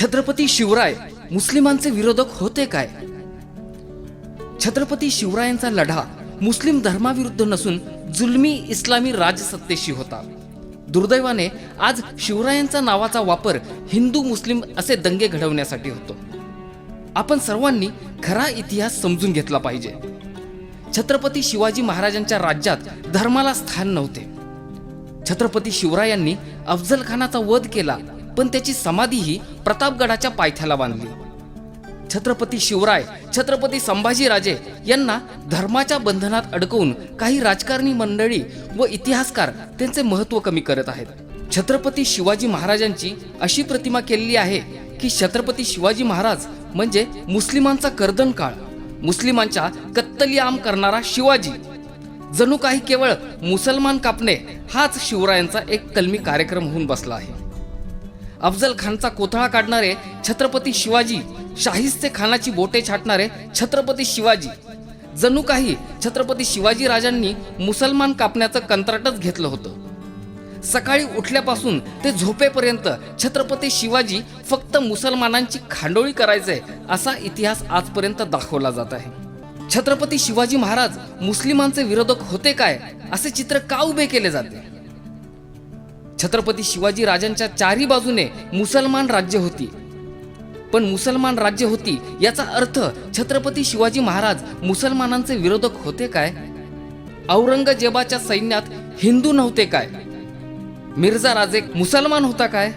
छत्रपती शिवराय मुस्लिमांचे विरोधक होते काय? छत्रपती शिवरायांचा लढा मुस्लिम धर्माविरुद्ध नसून जुलमी इस्लामी राजसत्तेशी होता. दुर्दैवाने आज शिवरायांचा नावाचा वापर हिंदू मुस्लिम असे दंगे घडवण्यासाठी होतो. आपण सर्वांनी खरा इतिहास समजून घेतला पाहिजे. छत्रपती शिवाजी महाराजांच्या राज्यात धर्माला स्थान नव्हते. छत्रपती शिवरायांनी अफजल खानाचा वध केला पण त्याची समाधीही प्रतापगडाच्या पायथ्याला बांधली. छत्रपती शिवराय छत्रपती संभाजीराजे यांना धर्माच्या बंधनात अडकवून काही राजकारणी मंडळी व इतिहासकार त्यांचे महत्त्व कमी करत आहेत. छत्रपती शिवाजी महाराजांची अशी प्रतिमा केलेली आहे की छत्रपती शिवाजी महाराज म्हणजे मुस्लिमांचा कर्दन काळ. मुस्लिमांच्या कत्तलियाम करणारा शिवाजी. जणू काही केवळ मुसलमान कापणे हाच शिवरायांचा एक कलमी कार्यक्रम होऊन बसला आहे. अफजल खानचा कोथळा काढणारे छत्रपती शिवाजी शाहिस्ते खानाची बोटे छाटणारे छत्रपती शिवाजी. जणू काही छत्रपती शिवाजी राजांनी मुसलमान कापण्याचं कंत्राटच घेतलं होतं. सकाळी उठल्यापासून ते झोपेपर्यंत छत्रपती शिवाजी फक्त मुसलमानांची खांडोळी करायचे असा इतिहास आजपर्यंत दाखवला जात आहे. छत्रपती शिवाजी महाराज मुस्लिमांचे विरोधक होते काय असे चित्र का उभे केले जाते? छत्रपती शिवाजी राजांच्या चारी बाजूने मुसलमान राज्य होती. पण मुसलमान राज्य होती याचा अर्थ छत्रपती शिवाजी महाराज मुसलमानांचे विरोधक होते काय? औरंगजेबाच्या सैन्यात हिंदू नव्हते काय? मिर्झा राजे मुसलमान होता काय?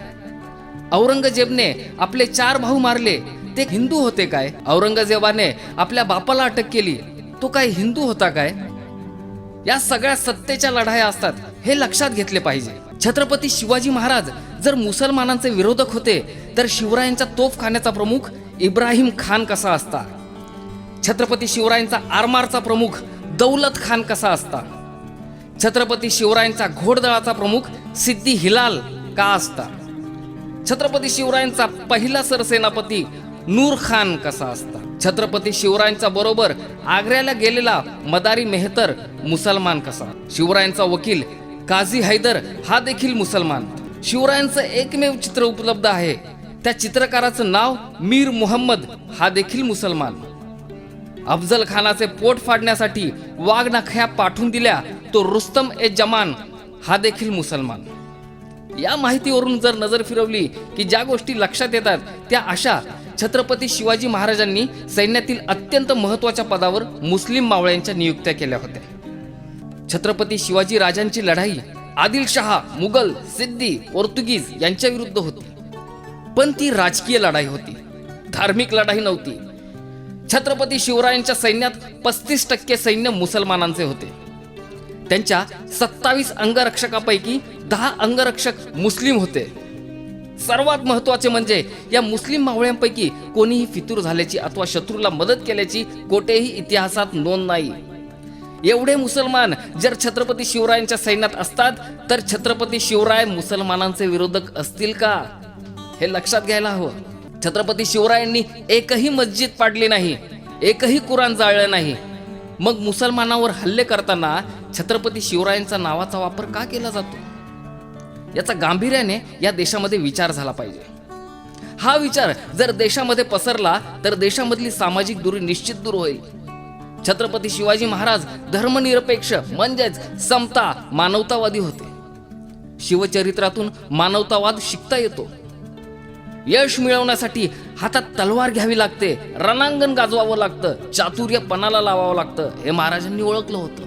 औरंगजेबने आपले चार भाऊ मारले ते हिंदू होते काय? औरंगजेबाने आपल्या बापाला अटक केली तो काय हिंदू होता काय? या सगळ्या सत्तेच्या लढाया असतात. हे लक्षात घेतले पाहिजे. छत्रपती शिवाजी महाराज जर मुसलमानांचे विरोधक होते तर शिवरायांच्या तोफखान्याचा प्रमुख इब्राहिम खान कसा असता? छत्रपती शिवरायांचा आरमारचा प्रमुख दौलत खान कसा असता? छत्रपती शिवरायांचा घोडदळाचा प्रमुख सिद्धी हिलाल का असता? छत्रपती शिवरायांचा पहिला सरसेनापती नूर खान कसा असता? छत्रपती शिवरायांचा बरोबर आग्र्याला गेलेला मदारी मेहतर मुसलमान कसा? शिवरायांचा वकील काझी हैदर हा देखील मुसलमान. शिवरायांचं एकमेव चित्र उपलब्ध आहे. त्या चित्रकाराचं नाव मीर मुहम्मद हा देखील मुसलमान. अफजल खानाचे पोट फाडण्यासाठी वाघनख्या पाठवून दिल्या तो रुस्तम ए जमान हा देखील मुसलमान. या माहितीवरून जर नजर फिरवली की ज्या गोष्टी लक्षात येतात त्या अशा. छत्रपती शिवाजी महाराजांनी सैन्यातील अत्यंत महत्त्वाच्या पदावर मुस्लिम मावळ्यांच्या नियुक्त्या केल्या होत्या. छत्रपती शिवाजी राजांची लढाई आदिलशहा मुघल सिद्धी पोर्तुगीज यांच्या विरुद्ध होती. पण ती राजकीय लढाई होती. धार्मिक लढाई नव्हती. छत्रपती शिवरायांच्या सैन्यात पस्तीस टक्के सैन्य मुसलमानांचे होते. त्यांच्या सत्तावीस अंगरक्षकापैकी दहा अंगरक्षक मुस्लिम होते. सर्वात महत्त्वाचे म्हणजे या मुस्लिम मावळ्यांपैकी कोणीही फितूर झाल्याची अथवा शत्रूला मदत केल्याची कोठेही इतिहासात नोंद नाही. एवढे मुसलमान जर छत्रपती शिवरायांच्या सैन्यात असतात तर छत्रपती शिवराय मुसलमानांचे विरोधक असतील का? हे लक्षात घ्यायला हवं. छत्रपती शिवरायांनी एकही मस्जिद पाडली नाही एकही कुराण जाळलं नाही. मग मुसलमानावर हल्ले करताना छत्रपती शिवरायांचा नावाचा वापर का केला जातो? याचा गांभीर्याने या देशामध्ये विचार झाला पाहिजे. हा विचार जर देशामध्ये पसरला तर देशामधली सामाजिक दूरी निश्चित दूर होईल. छत्रपती शिवाजी महाराज धर्मनिरपेक्ष म्हणजेच समता मानवतावादी होते. शिवचरित्रातून मानवतावाद शिकता येतो. यश मिळवण्यासाठी हातात तलवार घ्यावी लागते रणांगण गाजवावं लागतं चातुर्य पणाला लावावं लागतं हे महाराजांनी ओळखलं होतं.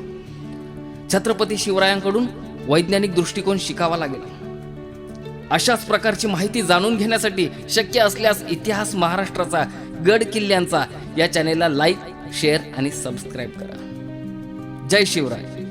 छत्रपती शिवरायांकडून वैज्ञानिक दृष्टिकोन शिकावा लागेल. अशाच प्रकारची माहिती जाणून घेण्यासाठी शक्य असल्यास इतिहास महाराष्ट्राचा गड किल्ल्यांचा या चॅनेलला लाईक शेअर आणि सबस्क्राईब करा. जय शिवराय.